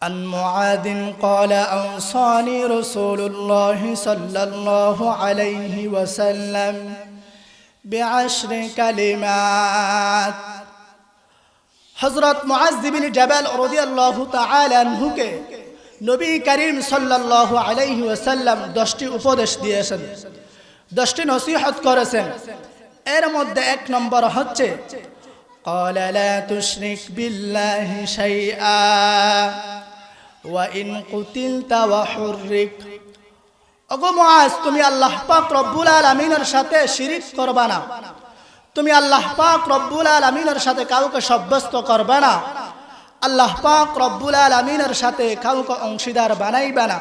عن معاذ قال أوصاني رسول الله صلى الله عليه وسلم بعشر كلمات হজরত মুআজ্জিবিন জাবাল রাদিয়াল্লাহু তাআলা আনহুকে নবী করিম সাল্লাল্লাহু আলাইহি ওয়াসাল্লাম দশটি উপদেশ দিয়েছেন দশটি নসিহত করেছেন এর মধ্যে এক নম্বর হচ্ছে قال لا تشرك بالله شيئا ওয়াইন কুতিল তাওয়াহরিক ওগো মুআজ, তুমি আল্লাহ পাক রব্বুল আলামিনের সাথে শিরিক করবা না। তুমি আল্লাহ পাক রব্বুল আলামিনের সাথে কাউকে সাব্যস্ত করবে না। আল্লাহ পাক রব্বুল আলামিনের সাথে কাউকে অংশীদার বানাইবে না।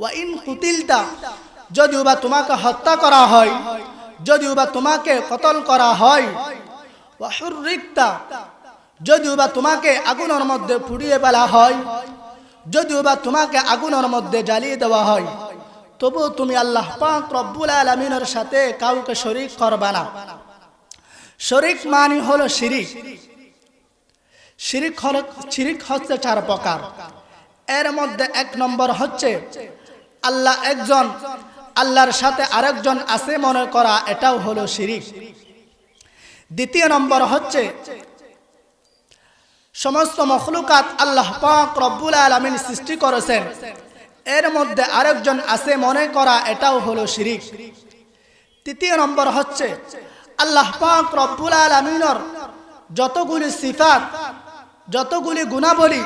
ওয়াইন কুতিলতা যদিও বা তোমাকে হত্যা করা হয় যদিও বা তোমাকে কতল করা হয়। ওয়াহুরিকতা যদিও বা তোমাকে আগুনের মধ্যে পুড়িয়ে পেলা হয়। যদিও বা তোমাকে আগুনের মধ্যে জ্বালিয়ে দেওয়া হয়, তবু তুমি আল্লাহ পাক রব্বুল আলমিনের সাথে কাউকে শরিক করবা না। শরিক মানি হলো শিরিক। শিরিক হল শিরিক হচ্ছে চার প্রকার। এর মধ্যে এক নম্বর হচ্ছে আল্লাহ একজন, আল্লাহর সাথে আরেকজন আছে মনে করা, এটাও হলো শিরিক। দ্বিতীয় নম্বর হচ্ছে সমস্ত মখলুকাত আল্লাহ পাক রব্বুল আলমিন সৃষ্টি করেছেন। এর মধ্যে আরেকজন আছে মনে করা, এটাও হলো শিরিক। তৃতীয় নম্বর হচ্ছে, আল্লাহ পাক রব্বুল আলমিনর যতগুলি সিফাত, যতগুলি গুণাবলী,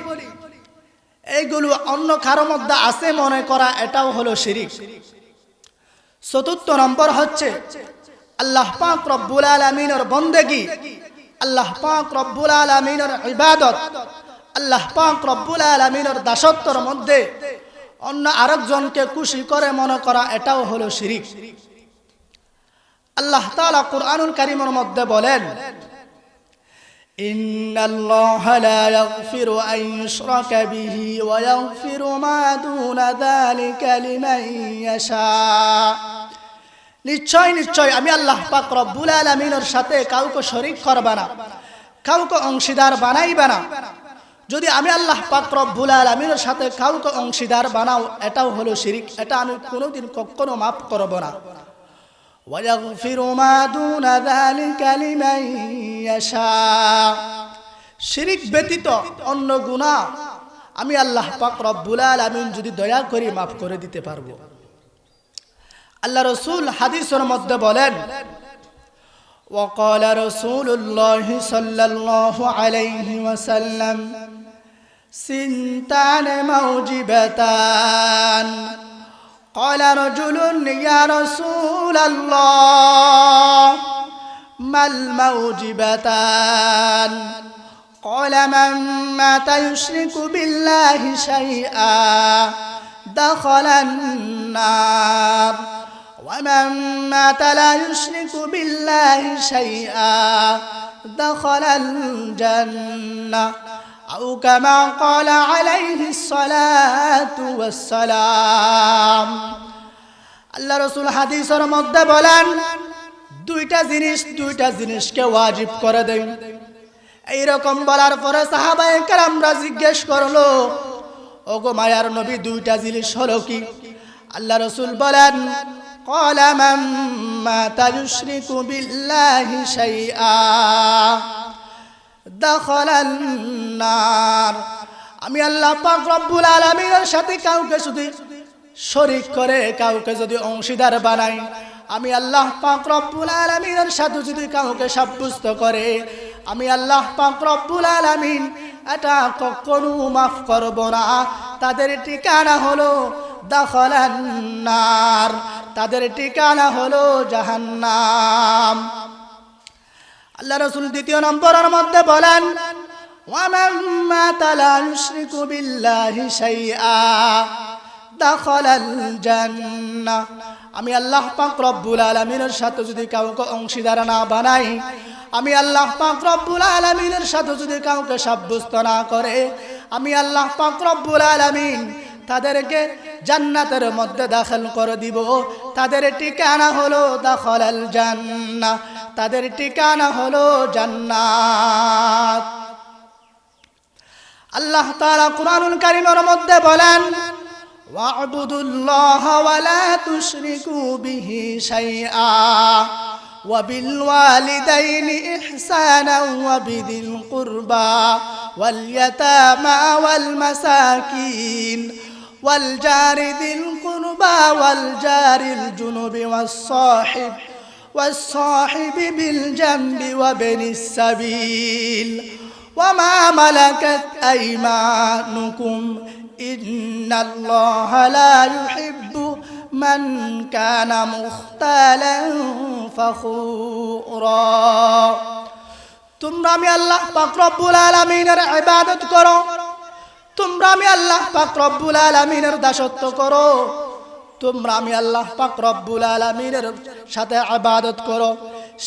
এইগুলো অন্য কারও মধ্যে আছে মনে করা, এটাও হলো শিরিক। চতুর্থ নম্বর হচ্ছে, আল্লাহ পাক রব্বুল আলমিনর বন্দেগি আল্লাহ পাক রব্বুল আলমিনের ইবাদত, আল্লাহ পাক রব্বুল আলমিনের দাসত্বর মধ্যে অন্য আরেকজনকে খুশি করে মনে করা এটাও হলো শিরিক। আল্লাহ তাআলা কুরআনুল কারীমের মধ্যে বলেন আল্লাহ নিশ্চয় নিশ্চয় আমি আল্লাহ পাক রব্বুল আলামিনের সাথে কাউকে শরীক করবা না কাউকে অংশীদার বানাইবা না যদি আমি আল্লাহ পাক রব্বুল আলামিনের সাথে কাউকে অংশীদার বানাও এটাও হলো শিরিক এটা আমি কোনোদিন কখনো মাফ করব না ويغفر ما دون ذلك لمن يشاء শিরিক ব্যতীত অন্য গুনাহ আমি আল্লাহ পাক রব্বুল আলামিন যদি দয়া করে মাফ করে দিতে পারবো আল্লাহ রসুল হাদিসের মধ্যে বলেন وقال رسول الله صلى الله عليه وسلم سنتان موجبتان قال رجل يا رسول الله ما الموجبتان قال من مات يشرك بالله شيئا دخل النار ومن مات لا يشرك بالله شيئا دخل الجنة أو كما قال عليه الصلاة والسلام আল্লাহ রসুল হাদিসের মধ্যে বলেন দুইটা জিনিস দুইটা জিনিসকে ওয়াজিব করে দেন এইরকম বলার পরে সাহাবাই আমরা জিজ্ঞেস করলো ওগো মায়ার নবী দুইটা জিনিস হলো কি আল্লাহ রসুল বলেন قال من مات يشرك بالله شيئا دخل النار আমি আল্লাহ পাক রব্বুল আলামিনের সাথে কাউকে শুধু শরিক করে কাউকে যদি অংশীদার বানাই আমি আল্লাহ পাক রব্বুল আলামিনের সাথে যদি কাউকে সাব্যস্ত করে আমি আল্লাহ পাক রব্বুল আলামিন এটা কখনো মাফ করব না তাদের ঠিকানা হলো দাখলান্নার তাদের ঠিকানা হলো জাহান্নাম আল্লাহ রসুল দ্বিতীয় নম্বরের মধ্যে বলেন ومن مات لا يشرك بالله شيئا دخل الجنة আমি আল্লাহ পাক রব্বুল আলমিনের সাথে যদি কাউকে অংশীদার না বানাই আমি আল্লাহ পাক রব্বুল আলমিনের সাথে যদি কাউকে সাব্যস্ত না করে আমি আল্লাহ পাক রব্বুল আলমিন তাদেরকে জান্নাতের মধ্যে দাখিল করে দিব তাদের ঠিকানা হলো দাখল আল জান্না তাদের ঠিকানা হলো জান্নাত আল্লাহ তাআলা কুরআনুল কারীমের মধ্যে বলেন واعبدوا الله ولا تشركوا به شيئا وبالوالدين إحسانا وبذي القربى واليتامى والمساكين والجار ذي القربى والجار الجنب والصاحب والصاحب بالجنب وابن السبيل وما ملكت أيمانكم إن الله لا يحب من كان مختالا فخورا তোমরা আমি আল্লাহ পাক রব্বুল আলামিনের ইবাদত করো তোমরা আমি আল্লাহ পাক রব্বুল আলামিনের দাসত্ব করো। তোমরা আমি আল্লাহ পাক রব্বুল আলামিনের সাথে আবাদত করো।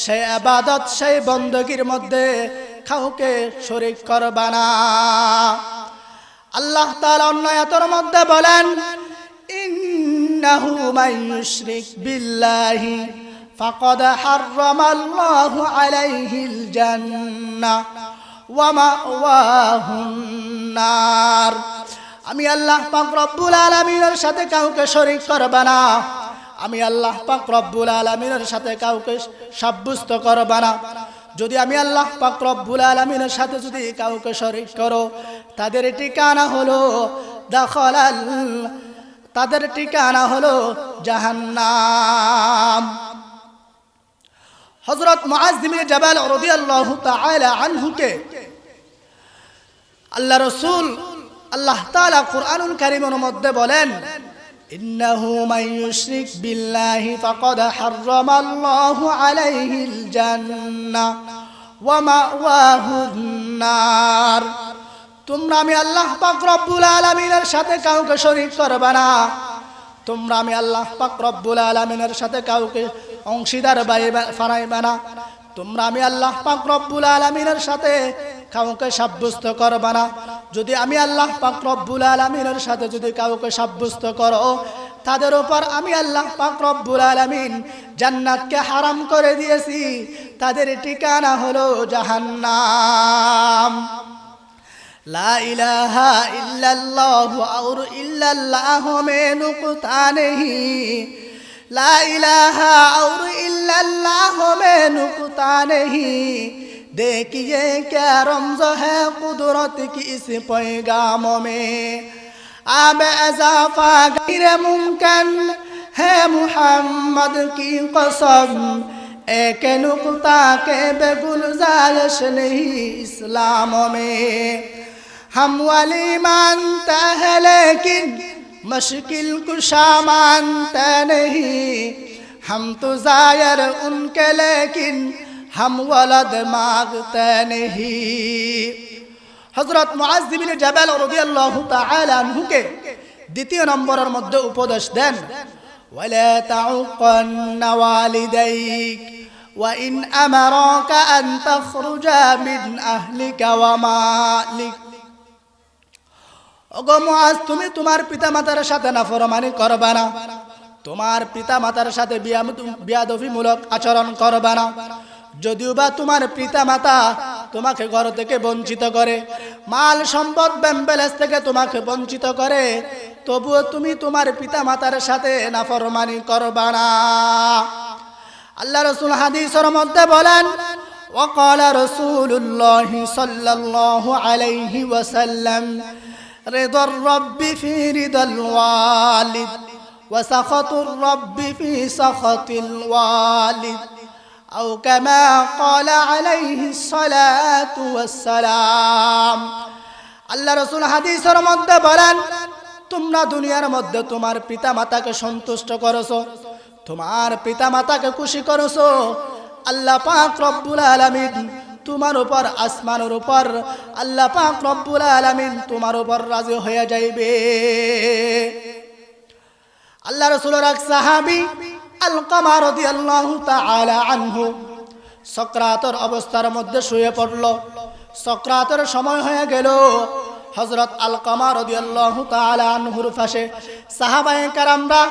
সেই আবাদত সেই বন্দগির মধ্যে কাউকে শরীক করবা না। আল্লাহ তাআলা অন্য আয়াতের মধ্যে বলেন, ইন্নাহু মান বিল্লাহি ফাকাদ হাররামাল্লাহু আলাইহিল জান্নাহ। ওয়া মাওয়াহুন নার আমি আল্লাহ পাক আলামিনের সাথে কাউকে শরীক করবে না। আমি আল্লাহ পাক আলামিনের সাথে কাউকে সাব্যস্ত করবে না। যদি আমি আল্লাহ পাক আলামিনের সাথে যদি কাউকে শরীক করো, তাদের ঠিকানা হলো দখলাল, তাদের ঠিকানা হলো জাহান্নাম। হযরত মুআজ বিন জাবাল রাদিয়াল্লাহু তাআলা আনহুকে আল্লাহ রসুল আল্লাহ তাআলা কুরআনুল কারীমের মধ্যে বলেন, ইন্নাহু মান ইউশরিক বিল্লাহি ফাকাদ হাররামাল্লাহু আলাইহিল জান্নাহ ওয়া মাওয়াহুন নার। তোমরা আমি আল্লাহ পাক রব্বুল আলামিনের সাথে কাউকে শরীক করবে না। তোমরা আমি আল্লাহ পাক রব্বুল আলামিনের সাথে কাউকে অংশীদার বাইবা ফারাইবে না। তোমরা আমি আল্লাহ পাক রব্বুল আলামিনের সাথে কাউকে সাব্যস্ত করবা না। যদি আমি আল্লাহ পাকরব্বুল আলমিনের সাথে যদি কাউকে সাব্যস্ত করো, তাদের ওপর আমি আল্লাহ পাকরব্বুল আলমিন জান্নাতকে হারাম করে দিয়েছি। তাদের ঠিকানা হলো জাহান্নাম। لا ইহ الا اللہ اور الا اللہ میں نقطہ देखिए क्या रमज है कुदरत की इस पैगाम में अब इजाफा गैर मुमकिन है मुहम्मद की कसम एक नुकता के बेगुलजारिश नहीं इस्लाम में हम वाली मानता है लेकिन मुश्किल कुशा मानता नहीं हम तो जायर उनके लेकिन हम वलद मांगते नहीं হজরত মুআজ্জিবিন জাবাল রাদিয়াল্লাহু তাআলা আনহুকে দ্বিতীয় নম্বরের মধ্যে উপদেশ দেন ওয়ালা তাউকান ওয়ালিদাইক وإن أمرك أن تخرج من أهلك ومالك ওগো মুআজ তুমি তোমার পিতামাতার সাথে নাফরমানি করবা না তোমার পিতামাতার সাথে বিয়াদফিমূলক আচরণ করবা না যদিও বা তোমার পিতামাতা তোমাকে ঘর থেকে বঞ্চিত করে মাল সম্পদ ব্যাম্বেলেস থেকে তোমাকে বঞ্চিত করে তবুও তুমি তোমার পিতামাতার সাথে নাফরমানি করবা না আল্লাহ রসুল হাদিসের মধ্যে বলেন وقال رسول الله صلى الله عليه وسلم رضا الرب في رضا الوالد وسخط الرب في سخط الوالد أو كما قال عليه الصلاة والسلام আল্লাহ রসুল হাদিসের মধ্যে বলেন তোমরা দুনিয়ার মধ্যে তোমার পিতা মাতাকে সন্তুষ্ট করছো তোমার পিতা মাতাকে খুশি করছো আল্লাহ পাক রব্বুল আলামিন তোমার উপর আসমানের উপর আল্লাহ পাক রব্বুল আলামিন তোমার উপর রাজি হয়ে যাইবে আল্লাহ রসুলের এক সাহাবি আল কামার রাদিয়াল্লাহু তাআলা আনহু। সক্রাতর অবস্থার মধ্যে শুয়ে পড়ল। সক্রাতের সময় হয়ে গেল। হজরত আল কামার আনহুর পাশে সাহাবায়ে কারামরা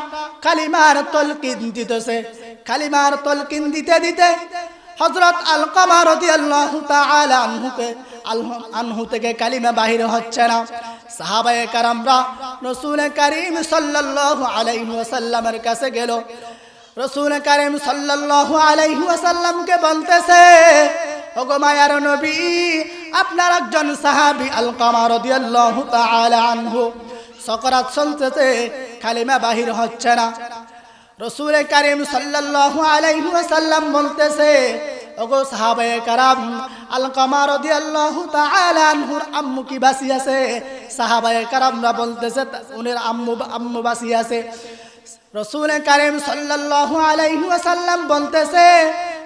কালিমার তলকিন দিতেছে। কালিমার তলকিন দিতে দিতে হজরত আল কামার আনহুকে আনহু থেকে কালিমা বাহির হচ্ছে না। সাহাবায়ে কারামরা রসুল করিম সাল্লাল্লাহু আলাইহি কাছে গেল। রসুল করিম সাল্লাল্লাহু আলাইহি ওয়াসাল্লামকে বলতেছে, ওগো মায়ার নবী, আপনার একজন সাহাবী আল কামা রাদিয়াল্লাহু তাআলা আনহু, সকরাত চলতেছে, কালিমা বাহির হচ্ছে না। রসুল করিম সাল্লাল্লাহু আলাইহি ওয়াসাল্লাম বলতেছে, ওগো সাহাবায়ে কারাম আল কামা রাদিয়াল্লাহু তাআলা আনহুর আম্মু কি বাসি আছে? সাহাবায়ে কারামরা বলতেছে, উনির আম্মু আম্মু বাসি আছে। রসুল করিম সাল্লাল্লাহু আলাইহি ওয়াসাল্লাম বলতেছে,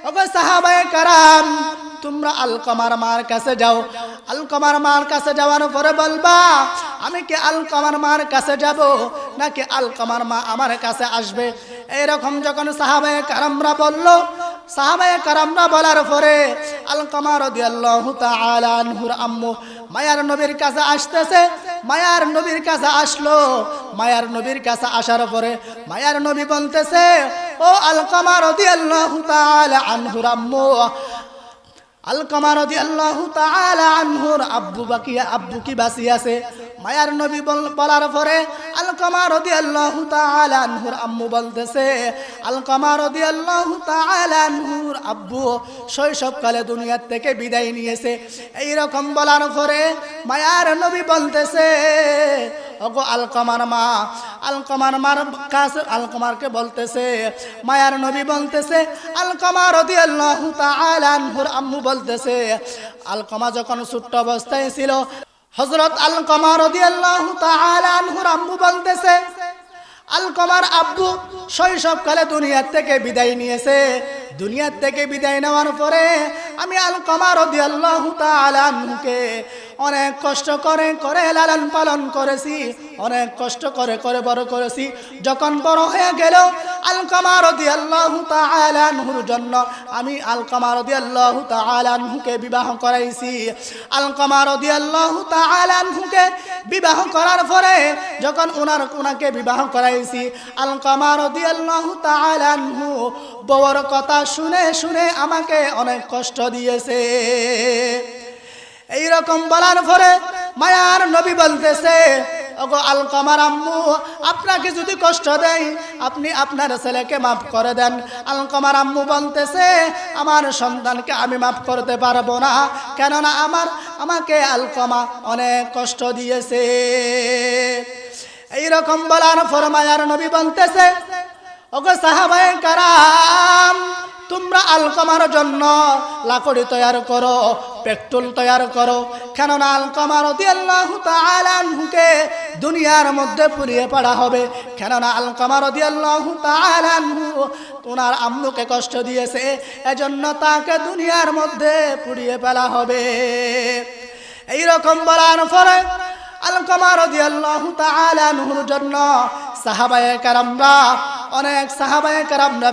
ওগো সাহাবায়ে কারাম, তোমরা আলকমার মার কাছে যাও। আলকমার মার কাছে যাওয়ার পরে বলবা, আমি কি আলকমার মার কাছে যাব, নাকি আলকমার মা আমার কাছে আসবে? এইরকম যখন সাহাবায়ে কারামরা বলল, সাহাবায়ে কারামরা বলার পরে আলকমা রাদিয়াল্লাহু তাআলা আনহুর আম্মু মায়ার নবীর কাছে আসতেছে। মায়ার নবীর কাছে আসলো। মায়ার নবীর কাছে আসার পরে মায়ার নবী বলতেছে, ও আল রাদিয়াল্লাহু তাআলা আনহুর আম্মু আলকামা রাদিয়াল্লাহু তাআলা আনহুর আব্বু বাকিয়া, আব্বু কি বাসি আছে? মায়ার নবী বল- বলার পরে আলকামা রাদিয়াল্লাহু তাআলা আনহুর আম্মু বলতেছে, আলকামা রাদিয়াল্লাহু তাআলা আনহুর আব্বু শৈশবকালে দুনিয়ার থেকে বিদায় নিয়েছে। এই রকম বলার পরে মায়ার নবী বলতেছে, ওগো আলকামার মা, আলকামার মার কাছে, আলকামারকে বলতেছে, মায়ার নবী বলতেছে, আলকামা রাদিয়াল্লাহু তাআলা আনহুর আম্মু বলতেছে, আলকামা যখন ছোট্ট অবস্থায় ছিল হযরত আল কমার আনহুর বলতেছে আলকমার আব্বু শৈশবকালে দুনিয়ার থেকে বিদায় নিয়েছে। দুনিয়ার থেকে বিদায় নেওয়ার পরে আমি আল কমার আনহুকে অনেক কষ্ট করে করে লালন পালন করেছি, অনেক কষ্ট করে করে বড় করেছি। যখন বড় হয়ে গেল আলকমা রাদিয়াল্লাহু তাআলা আনহুর জন্য আমি আলকমা রাদিয়াল্লাহু তাআলা আনহুকে বিবাহ করাইছি। আলকমা রাদিয়াল্লাহু তাআলা আনহুকে বিবাহ করার পরে যখন ওনার ওনাকে বিবাহ করাইছি আলকামা রাদিয়াল্লাহু তাআলা আনহু বউর কথা শুনে শুনে আমাকে অনেক কষ্ট দিয়েছে। এই রকম বলার পরে মায়ার নবী বলতেছে, ওগো আলকামার আম্মু, আপনাকে যদি কষ্ট দেয় আপনি আপনার ছেলেকে মাফ করে দেন। আলকামার আম্মু বলতেছে, আমার সন্তানকে আমি মাফ করতে পারব না, কেননা আমার, আমাকে আলকামা অনেক কষ্ট দিয়েছে। এই রকম বলার পর মায়ার নবী বলতেছে ওগো সাহাবায়ে কারাম, তোমরা আলকমার জন্য লাকড়ি তৈয়ার করো, পেট্রোল তৈয়ার করো। কেননা আলকমার আনহুকে দুনিয়ার মধ্যে পুড়িয়ে পড়া হবে। কেননা আলকমার ওনার আম্মুকে কষ্ট দিয়েছে, এজন্য তাকে দুনিয়ার মধ্যে পুড়িয়ে ফেলা হবে। এই রকম বলার পরে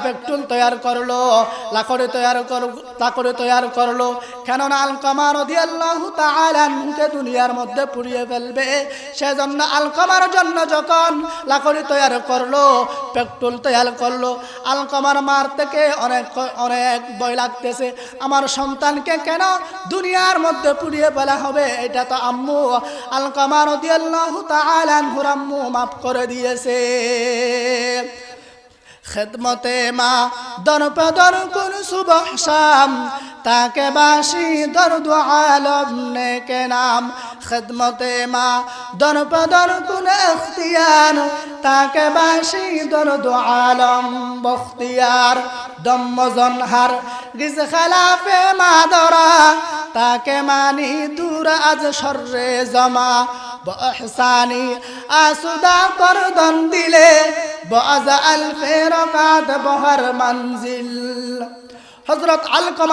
পেট্রোল তৈয়ার করল তৈয়ার করল। কেননা আলকমা রাদিয়াল্লাহু তাআলা দুনিয়ার মধ্যে পুড়িয়ে ফেলবে। সেজন্য আলকমার জন্য যখন লাকড়ি তৈয়ার করল, পেট্রোল তৈয়ার করল আলকমার মার থেকে অনেক অনেক ভয় লাগতেছে, আমার সন্তানকে কেন দুনিয়ার মধ্যে পুড়িয়ে ফেলা হবে? এটা তো আম্মু। আলকামা রাদিয়াল্লাহু তাআলা আনহুর আম্মু মাফ করে দিয়েছে। খেদমতে মা দর পদর কোন সুবহ শাম, তাকে বাসি দর্দ আলম নেকে নাম। খেদমতে মা দর পদর কোন এখতিয়ার, তাকে বাসি দর্দ আলম বখতিয়ার। দম্মজনহার গিজ খালাফে মাদরা তাকে মানি দূর আজ সর্রে জমা।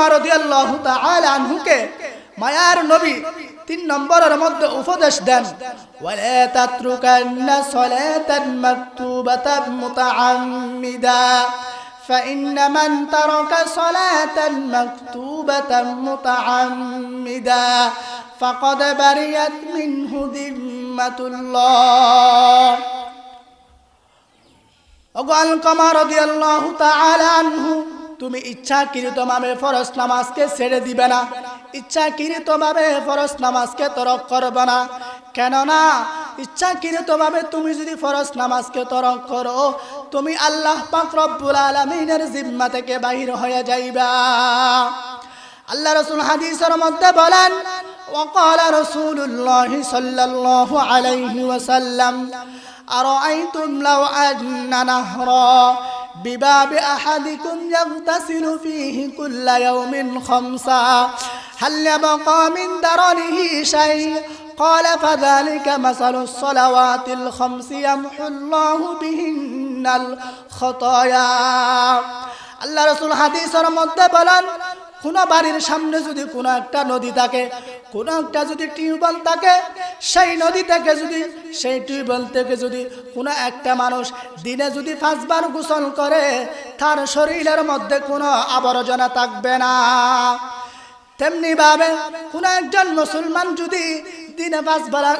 রাদিয়াল্লাহু তাআলা আনহুকে মায়ার নবী তিন নম্বরের মধ্যে উপদেশ দেন মাকতুবাতান মুতাআম্মিদা فإن من ترك صلاة مكتوبة متعمدا فقد بريت منه ذمة الله অগাল কমা রাদিয়াল্লাহু তাআলা আনহু তুমি ইচ্ছাকৃত ভাবে ফরজ নামাজকে ছেড়ে দিবে না ইচ্ছাকৃতভাবে ফরজ নামাজকে তরক করবে না কেননা ইচ্ছাকৃতভাবে তুমি যদি ফরজ নামাজকে তরক করো তুমি আল্লাহ পাক রব্বুল আলমিনের জিম্মা থেকে বাহির হয়ে যাইবা আল্লাহ রসুল হাদিসের মধ্যে বলেন وقال رسول الله صلى الله عليه وسلم أرأيتم لو أن نهرا بباب أحدكم يغتسل فيه كل يوم خمسا هل يبقى من درنه شيء قال فذلك مثل الصلوات الخمس يمحو الله بهن الخطايا আল্লাহ রসুল হাদিসের মধ্যে বলেন কোনো বাড়ির সামনে যদি কোনো একটা নদী থাকে কোনো একটা যদি টিউবওয়েল থাকে সেই নদী থেকে যদি সেই টিউবওয়েল থেকে যদি কোনো একটা মানুষ দিনে যদি পাঁচবার গোসল করে তার শরীরের মধ্যে কোনো আবর্জনা থাকবে না তেমনি ভাবে কোন একজন মুসলমান যদি দিনে পাঁচ বেলা,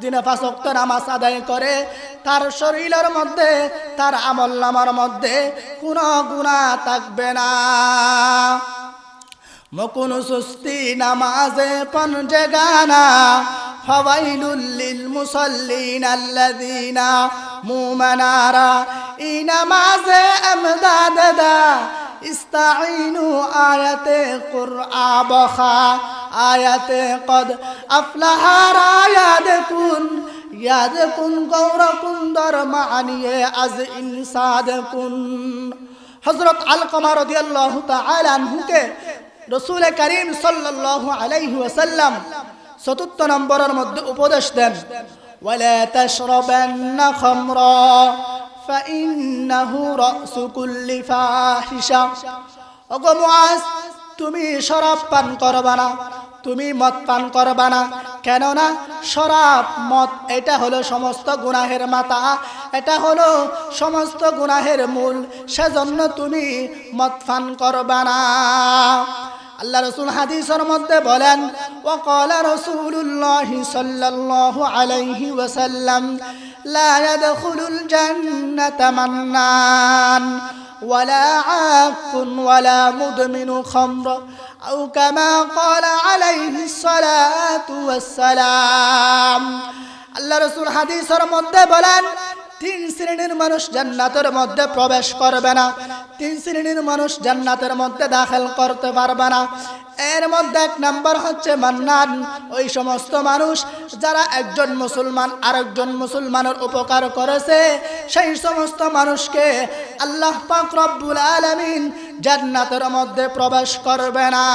দিনে পাঁচ অক্ত নামাজ আদায় করে, তার শরীরের মধ্যে, তার আমল নামার মধ্যে কোনো গুণা থাকবে না। মকুন সুস্তি নামাজে পঞ্জে গানা, ফওয়াইলুল মুসল্লিন আল্লাযীনা মুমানারা, এই নামাজে আমদাদ ইস্তাইনু আয়াতে কুরআ বখা আয়াতে কদ আফলাহার আয়াত কুন ইয়াদ কুন গৌরকুন দর মানিয়ে আজ ইনসাদ কুন হজরত আলকমা রদিয়াল্লাহু তাআলা আনহুকে রসুল করিম সাল্লাল্লাহু আলাইহি ওয়াসাল্লাম চতুর্থ নম্বরের মধ্যে উপদেশ দেন। ওয়ালা তাশরাবান্না খামরা ফাইন্নাহু রাসু কুল্লি ফাহিশা ওগো মুআজ তুমি শরাব পান করবা না তুমি মদ পান করবা না কেননা শরাব মদ এটা হলো সমস্ত গুনাহের মাতা এটা হলো সমস্ত গুনাহের মূল সেজন্য তুমি মদ পান করবা না আল্লাহ রসুল হাদিসের মধ্যে বলেন وقال رسول الله صلى الله عليه وسلم لا يدخل الجنة منان ولا عاق ولا مدمن خمر أو كما قال عليه الصلاة والسلام আল্লাহ রসুল হাদিসের মধ্যে বলেন তিন শ্রেণির মানুষ জান্নাতের মধ্যে প্রবেশ করবে না। তিন শ্রেণির মানুষ জান্নাতের মধ্যে দাখিল করতে পারবে না। এর মধ্যে এক নাম্বার হচ্ছে মান্নান। ওই সমস্ত মানুষ যারা একজন মুসলমান আরেকজন মুসলমানের উপকার করেছে, সেই সমস্ত মানুষকে আল্লাহ পাক রব্বুল আলামিন জান্নাতের মধ্যে প্রবেশ করবে না।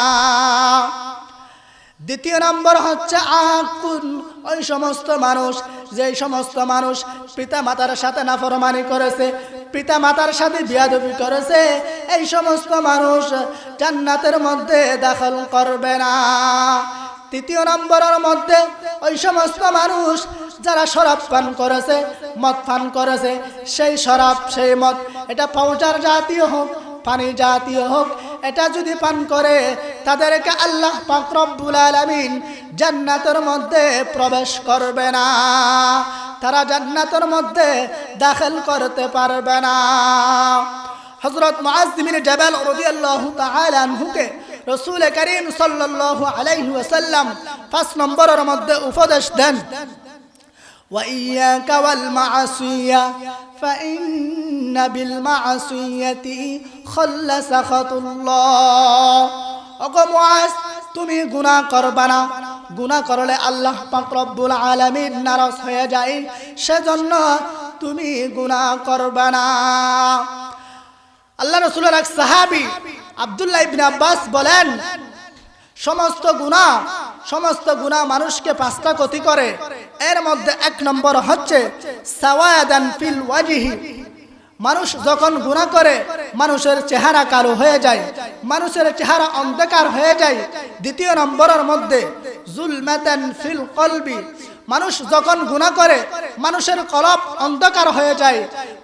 দ্বিতীয় নম্বর হচ্ছে আকুন। ওই সমস্ত মানুষ যে সমস্ত মানুষ পিতা মাতার সাথে নাফরমানি করেছে পিতা মাতার সাথে বিয়াদবি করেছে, এই সমস্ত মানুষ জান্নাতের মধ্যে দাখল করবে না। তৃতীয় নম্বরের মধ্যে ওই সমস্ত মানুষ যারা শরাব পান করেছে, মদ পান করেছে, সেই শরাব, সেই মদ, এটা পাউচার জাতীয় হোক পানি জাতীয় হোক, এটা যদি পান করে, তাদেরকে আল্লাহ পাক রব্বুল আলামিন জান্নাতের মধ্যে প্রবেশ করবে না। তারা জান্নাতের মধ্যে দাখিল করতে পারবে না। হজরত মুআজ বিন জাবাল রাদিয়াল্লাহু তাআলা আনহুকে রাসূল করিম সাল্লাল্লাহু আলাইহি পাঁচ নম্বরের মধ্যে উপদেশ দেন وإياك والمعصية فإن بالمعصية خل سخط الله ওগো মুআজ তুমি গুনাহ করবা না গুনাহ করলে আল্লাহ পাক রব্বুল আলামিন নারাজ হয়ে যায় সেজন্য তুমি গুনাহ করবা না আল্লাহ রসুলের এক সাহাবি আব্দুল্লাহ ইবনে আব্বাস বলেন সমস্ত গুণা সমস্ত গুণা মানুষকে পাঁচটা ক্ষতি করে। এর মধ্যে এক নম্বর হচ্ছে ফিল ওয়াজিহি। মানুষ যখন গুণা করে, মানুষের চেহারা কালো হয়ে যায়, মানুষের চেহারা অন্ধকার হয়ে যায়। দ্বিতীয় নম্বরের মধ্যে ফিল কলবি। মানুষ যখন গুণা করে, মানুষের কলপ অন্ধকার হয়ে যায়,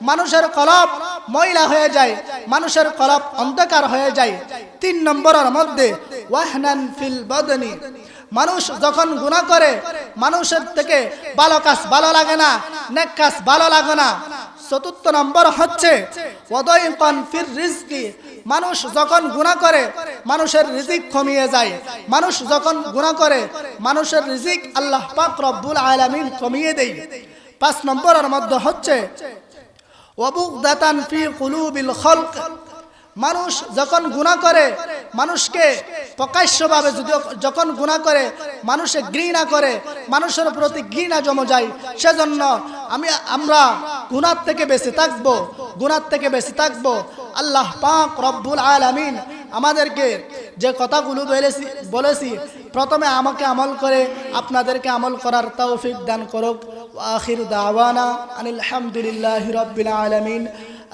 মানুষের কলপ ময়লা হয়ে যায়, মানুষের কলপ অন্ধকার হয়ে যায়। তিন নম্বরের মধ্যে ওয়াহনান ফিল বদনি। মানুষ যখন গুণা করে, মানুষের থেকে ভালো কাজ ভালো লাগে না, নেক কাজ ভালো লাগে না। চতুর্থ নম্বর হচ্ছে মানুষ যখন গুনাহ করে, মানুষের রিজিক কমিয়ে যায়। মানুষ যখন গুনাহ করে, মানুষের রিজিক আল্লাহ পাক রব্বুল আলামিন কমিয়ে দেয়। পাঁচ নম্বরের মধ্যে হচ্ছে অবুক দাতান ফি কুলুবিল খলক। মানুষ যখন গুনাহ করে, মানুষকে প্রকাশ্যভাবে যদি যখন গুণা করে, মানুষে ঘৃণা করে, মানুষের প্রতি ঘৃণা জমে যায়, সেজন্য আমি, আমরা গুণার থেকে বেঁচে থাকব, গুণার থেকে বেঁচে থাকব। আল্লাহ পাক রব্বুল আলামিন আমাদেরকে যে কথাগুলো বলেছি বলেছি, প্রথমে আমাকে আমল করে, আপনাদেরকে আমল করার তৌফিক দান করুক। আখির দাওয়ানা আনিল হামদুলিল্লাহ রব্বিল আলামিন।